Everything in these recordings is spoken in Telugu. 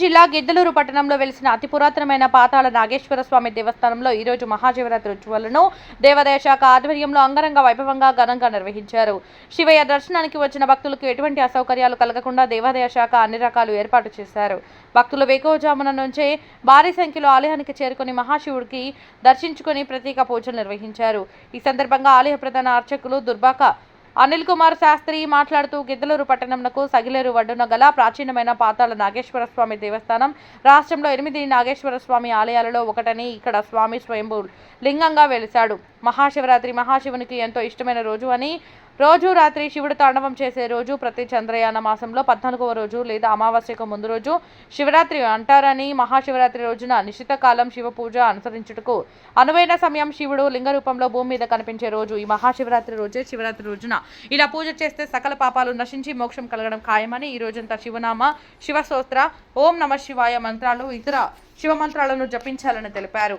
జిల్లా గిద్దలూరు పట్టణంలో వెలిసిన అతి పురాతనమైన పాతాళ నాగేశ్వర స్వామి దేవస్థానంలో ఈరోజు మహాశివరాత్రి ఉత్సవాలను దేవాదాయ శాఖ ఆధ్వర్యంలో అంగరంగ వైభవంగా ఘనంగా నిర్వహించారు. శివయ్య దర్శనానికి వచ్చిన భక్తులకు ఎటువంటి అసౌకర్యాలు కలగకుండా దేవాదాయ శాఖ అన్ని రకాలు ఏర్పాటు చేశారు. భక్తులు వేకోజామున నుంచే భారీ సంఖ్యలో ఆలయానికి చేరుకుని మహాశివుడికి దర్శించుకుని ప్రత్యేక పూజలు నిర్వహించారు. ఈ సందర్భంగా ఆలయ ప్రధాన అర్చకులు దుర్బాక అనిల్ కుమార్ శాస్త్రి మాట్లాడుతూ గిద్దలూరు పట్టణంకు సగిలేరు వడ్డున గల ప్రాచీనమైన పాతాళ నాగేశ్వర స్వామి దేవస్థానం రాష్ట్రంలో ఎనిమిది నాగేశ్వర స్వామి ఆలయాలలో ఒకటని ఇక్కడ స్వామి స్వయంభూ లింగంగా వెలిశాడు. మహాశివరాత్రి మహాశివునికి ఎంతో ఇష్టమైన రోజు అని రోజు రాత్రి శివుడు తాండవం చేసే రోజు ప్రతి చంద్రయాన మాసంలో పద్నాలుగవ రోజు లేదా అమావాస్యకు ముందు రోజు శివరాత్రి అంటారని మహాశివరాత్రి రోజున నిశ్చిత కాలం శివ పూజ అనుసరించుటకు అనువైన సమయం శివుడు లింగ రూపంలో భూమి మీద కనిపించే రోజు ఈ మహాశివరాత్రి రోజే శివరాత్రి రోజున. ఇలా పూజ చేస్తే సకల పాపాలు నశించి మోక్షం కలగడం ఖాయమని ఈ రోజంతా శివనామ శివస్తోత్ర ఓం నమ శివాయ మంత్రాలు ఇతర శివ మంత్రాలను జపించాలని తెలిపారు.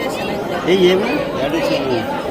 E yeme. Nerede çekiyorsun?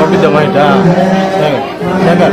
పంపిద్దామా ఇట అక్కడ అక్కడ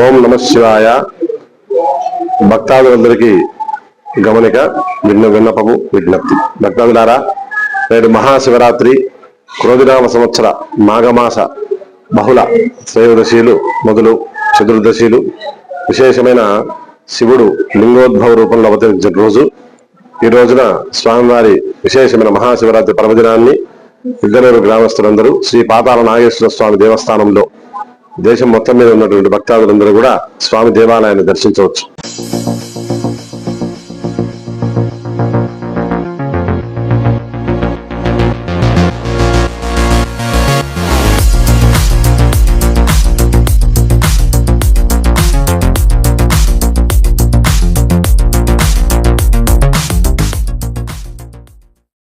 ఓం నమ శివాయ. భక్తాదులందరికీ గమనిక విన్న విన్నపము విజ్ఞప్తి. భక్తాదులారా నేడు మహాశివరాత్రి క్రోధినామ సంవత్సర మాఘమాస బహుళ త్రయోదశీలు మొదలు చతుర్దశీలు. విశేషమైన శివుడు లింగోద్భవ రూపంలో అవతరించిన రోజు. ఈ రోజున స్వామివారి విశేషమైన మహాశివరాత్రి పర్వదినాన్ని ఇద్దరు గ్రామస్తులందరూ శ్రీ పాతాల నాగేశ్వర స్వామి దేవస్థానంలో దేశం మొత్తం మీద ఉన్నటువంటి భక్తాదులందరూ కూడా స్వామి దేవాలయాన్ని దర్శించవచ్చు.